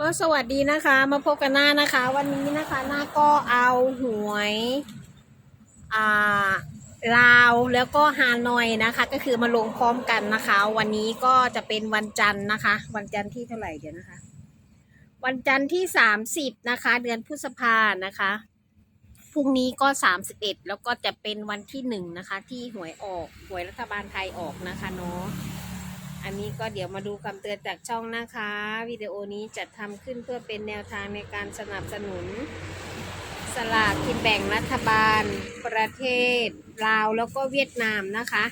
ก็สวัสดีนะคะ มาพบกันหน้านะคะ วันนี้นะคะหน้าก็เอาหวยอ่าลาวแล้วก็ฮานอยนะคะ ก็คือมาลงพร้อมกันนะคะ วันนี้ก็จะเป็นวันจันทร์นะคะ วันจันทร์ที่เท่าไหร่เดี๋ยวนะคะ วันจันทร์ที่สามสิบนะคะ เดือนพฤษภานะคะพรุ่งนี้ก็สามสิบเอ็ดแล้วก็จะเป็นวันที่หนึ่งนะคะ ที่หวยออกหวยรัฐบาลไทยออกนะคะเนาะ อันนี้ก็เดี๋ยวมาดูคำเตือนจากช่องนะคะ วิดีโอนี้จัดทำขึ้นเพื่อเป็นแนวทางในการสนับสนุน สลากกินแบ่งรัฐบาล ประเทศลาวแล้วก็เวียดนามนะคะ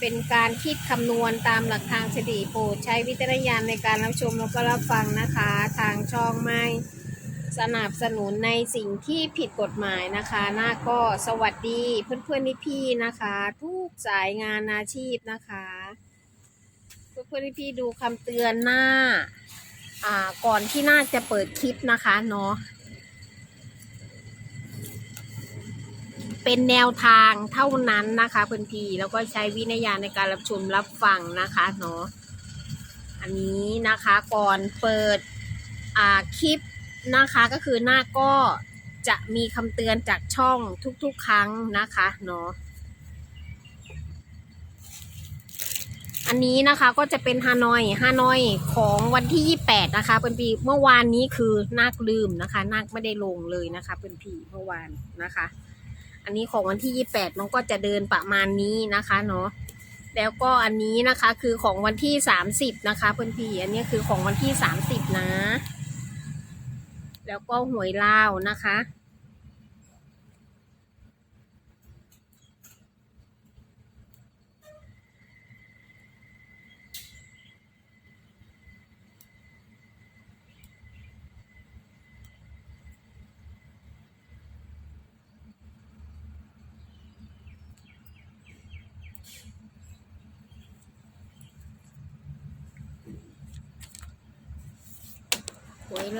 เป็นการคิดคำนวณตามหลักทางสถิติโปรดใช้วิจารณญาณในการรับชมแล้วก็รับฟังนะคะ ทางช่องไม่สนับสนุนในสิ่งที่ผิดกฎหมายนะคะหน้าก็สวัสดีเพื่อนๆพี่ๆนะคะ ทุกสายงานอาชีพนะคะ พื่อนพี่ดูคำเตือนหน้า อ่า ก่อนที่น่าจะเปิดคลิปนะคะเนาะ เป็นแนวทางเท่านั้นนะคะเพื่อนพี่แล้วก็ใช้วินัยญาณในการรับชมรับฟังนะคะเนาะ อันนี้นะคะก่อนเปิด อ่า คลิปนะคะก็คือหน้าก็จะมีคำเตือนจากช่องทุกๆ ครั้งนะคะเนาะ อันนี้นะคะก็จะเป็นฮานอยฮานอยของวันที่ 28 นะคะเป็นปีเมื่อวานนี้คือนาคลืมนะคะนาคไม่ได้ลงเลยนะคะเป็นปีเมื่อวานนะคะ อันนี้ของวันที่ 28มันก็จะเดินประมาณนี้นะคะเนาะแล้วก็อันนี้นะคะคือของวันที่ 30 นะคะเพื่อนพี่อันนี้คือของวันที่ 30 นะ แล้วก็หวยลาวนะคะ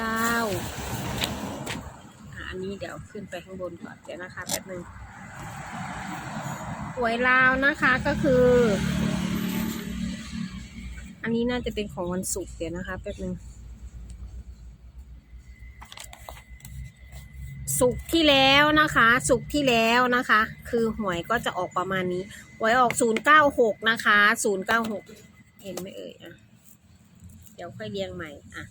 ลาวอะอันนี้เดี๋ยวขึ้นไปข้างบนก่อนเดี๋ยวนะคะแป๊บนึงหวยลาวนะคะก็คือ อันนี้น่าจะเป็นของวันศุกร์เดี๋ยวนะคะแป๊บนึงศุกร์ที่แล้วนะคะศุกร์ที่แล้วนะคะ คือหวยก็จะออกประมาณนี้ หวยออกศูนย์เก้าหกนะคะศูนย์เก้าหกเห็นไหมเอ่ยอะ เดี๋ยวค่อยเรียงใหม่อะ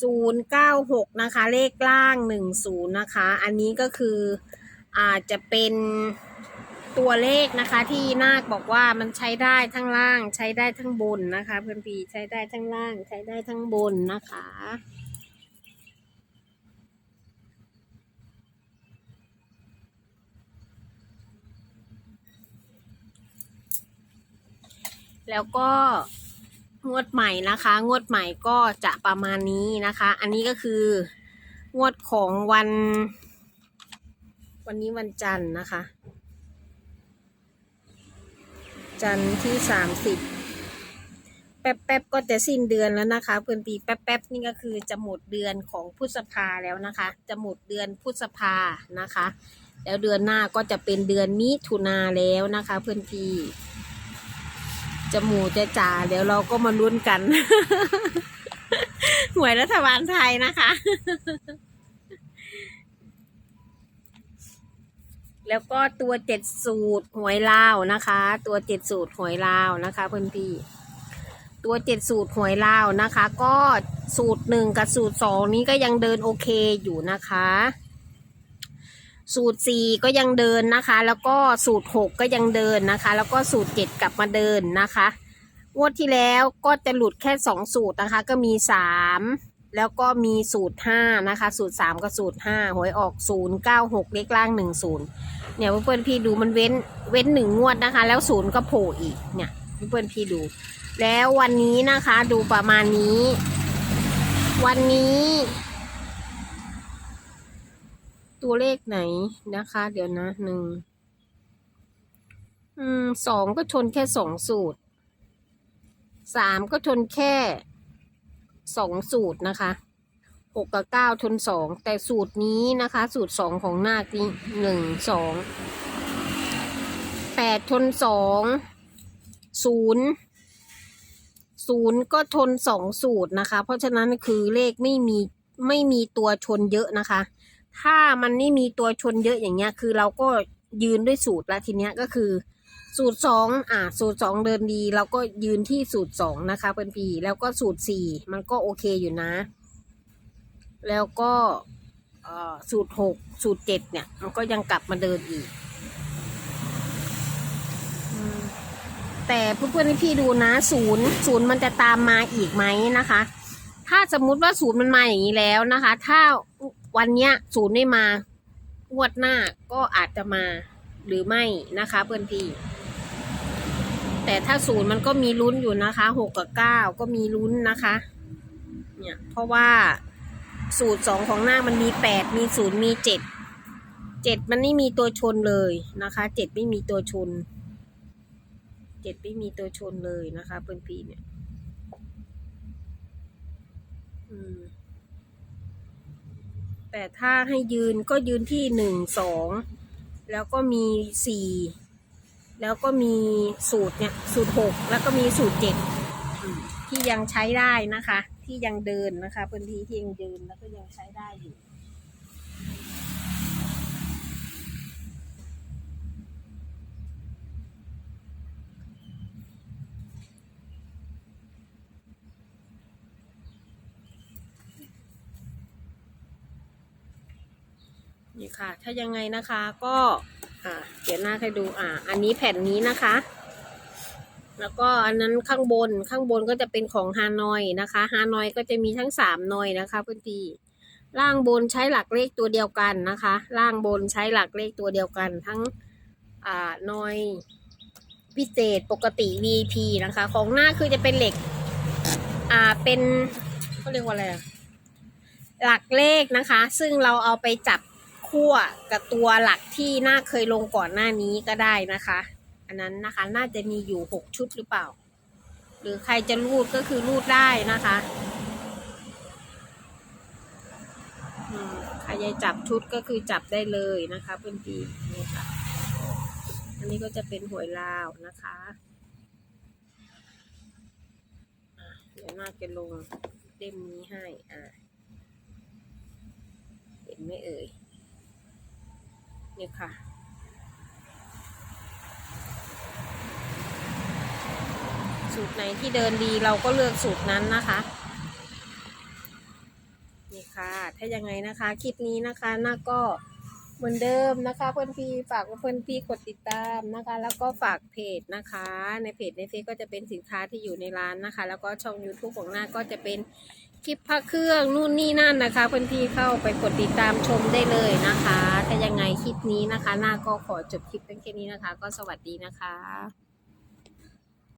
ศูนย์เก้าหกนะคะ เลขล่างหนึ่งศูนย์นะคะ อันนี้ก็คืออาจจะเป็นตัวเลขนะคะที่นาคบอกว่ามันใช้ได้ทั้งล่างใช้ได้ทั้งบนนะคะ เพื่อนปีใช้ได้ทั้งล่างใช้ได้ทั้งบนนะคะ แล้วก็ งวดใหม่นะคะ งวดใหม่ก็จะประมาณนี้นะคะ อันนี้ก็คืองวดของวัน วันนี้วันจันทร์นะคะ จันทร์ที่สามสิบแป๊บแป๊บๆก็จะสิ้นเดือนแล้วนะคะ เพื่อนปีแป๊บแป๊บๆนี่ก็คือจะหมดเดือนของพฤษภาแล้วนะคะ จะหมดเดือนพฤษภานะคะ แล้วเดือนหน้าก็จะเป็นเดือนมิถุนาแล้วนะคะ เพื่อนพี่ จะหมูจะจ่าเดี๋ยวเราก็มาลุ้นกัน หวยรัฐบาลไทยนะคะ แล้วก็ตัวเจ็ดสูตรหวยลาวนะคะ ตัวเจ็ดสูตรหวยลาวนะคะเพื่อนพี่ตัวเจ็ดสูตรหวยลาวนะคะ ก็สูตรหนึ่งกับสูตรสองนี้ก็ยังเดินโอเคอยู่นะคะ สูตรสี่ก็ยังเดินนะคะ แล้วก็สูตรหกก็ยังเดินนะคะ แล้วก็สูตรเจ็ดกลับมาเดินนะคะงวดที่แล้วก็จะหลุดแค่สองสูตรนะคะ ก็มีสามแล้วก็มีสูตรห้านะคะ สูตรสามกับสูตรห้าหวยออกศูนย์เก้าหกเลขล่างหนึ่งศูนย์เนี่ยเพื่อนๆพี่ดูมันเว้นเว้นหนึ่งงวดนะคะ แล้วศูนย์ก็โผล่อีกเนี่ยเพื่อนๆพี่ดู แล้ววันนี้นะคะดูประมาณนี้ วันนี้ ตัวเลขไหนนะคะ เดี๋ยวนะหนึ่งสองก็ชนแค่สองสูตรสามก็ชนแค่สองสูตรนะคะหกกับเก้าชนสองแต่สูตรนี้นะคะ สูตรสองของนาคนี้หนึ่งสองแปดชนสองศูนย์ศูนย์ก็ชนสองสูตรนะคะ เพราะฉะนั้นคือเลขไม่มีไม่มีตัวชนเยอะนะคะ ถ้ามันไม่มีตัวชนเยอะอย่างเงี้ย คือเราก็ยืนด้วยสูตรแล้วทีเนี้ยก็คือ สูตรสองอ่าสูตรสองเดินดี เราก็ยืนที่สูตรสองนะคะเพื่อนพี่แล้วก็สูตรสี่มันก็โอเคอยู่นะ แล้วก็เอ่อสูตรหกสูตรเจ็ดเนี่ย มันก็ยังกลับมาเดินอีกแต่เพื่อนๆพี่ดูนะศูนย์ศูนย์มันจะตามมาอีกไหมนะคะ ถ้าสมมุติว่าศูนย์มันมาอย่างนี้แล้วนะคะ ถ้า วันเนี้ยศูนย์ไม่มางวดหน้าก็อาจจะมาหรือไม่นะคะ เพื่อนพี่ แต่ถ้าศูนย์มันก็มีลุ้นอยู่นะคะหกกับเก้าก็มีลุ้นนะคะ เนี่ยเพราะว่าสูตรสองของหน้ามันมีแปดมีศูนย์มีเจ็ดเจ็ดมันไม่มีตัวชนเลยนะคะเจ็ดไม่มีตัวชนเจ็ดไม่มีตัวชนเลยนะคะ เพื่อนพี่เนี่ย อืม แต่ถ้าให้ยืนก็ยืนที่หนึ่งสองแล้วก็มีสี่แล้วก็มีสูตรเนี่ยสูตรหกแล้วก็มีสูตรเจ็ดที่ยังใช้ได้นะคะ ที่ยังเดินนะคะพื้นที่ที่ยังเดินแล้วก็ยังใช้ได้อยู่ นี่ค่ะ ถ้ายังไงนะคะก็อ่าเดี๋ยวหน้าให้ดูอ่า อันนี้แผ่นนี้นะคะ แล้วก็อันนั้นข้างบนข้างบนก็จะเป็นของฮานอยนะคะฮานอยก็จะมีทั้งสามนอยนะคะเพื่อนพี่ล่างบนใช้หลักเลขตัวเดียวกันนะคะ ล่างบนใช้หลักเลขตัวเดียวกัน ทั้งอ่านอยพิเศษปกติ VP นะคะ ของหน้าคือจะเป็นเหล็ก อ่าเป็นเขาเรียกว่าอะไรหลักเลขนะคะ ซึ่งเราเอาไปจับ คั่วกับตัวหลักที่น่าเคยลงก่อนหน้านี้ก็ได้นะคะ อันนั้นนะคะน่าจะมีอยู่หกชุดหรือเปล่า หรือใครจะรูดก็คือรูดได้นะคะใครจะจับชุดก็คือจับได้เลยนะคะเพื่อนพี่นี่ค่ะอันนี้ก็จะเป็นหวยลาวนะคะเดี๋ยวน่าจะลงเล่มนี้ให้อะเห็นไหมเอ่ย นี่ยค่ะ สูตรไหนที่เดินดีเราก็เลือกสูตรนั้นนะคะนี่ค่ะ ถ้ายังไงนะคะ คลิปนี้นะคะน่าก็ เหมือนเดิมนะคะเพื่อนพี่ฝากเพื่อนพี่กดติดตามนะคะ แล้วก็ฝากเพจนะคะ ในเพจในเฟซก็จะเป็นสินค้าที่อยู่ในร้านนะคะ แล้วก็ช่อง YouTube ของหน้าก็จะเป็นคลิปพักเครื่องนู่นนี่นั่นนะคะ เพื่อนพี่เข้าไปกดติดตามชมได้เลยนะคะถ้ายังไงคลิปนี้นะคะ หน้าก็ขอจบคลิปเป็นแค่นี้นะคะ ก็สวัสดีนะคะ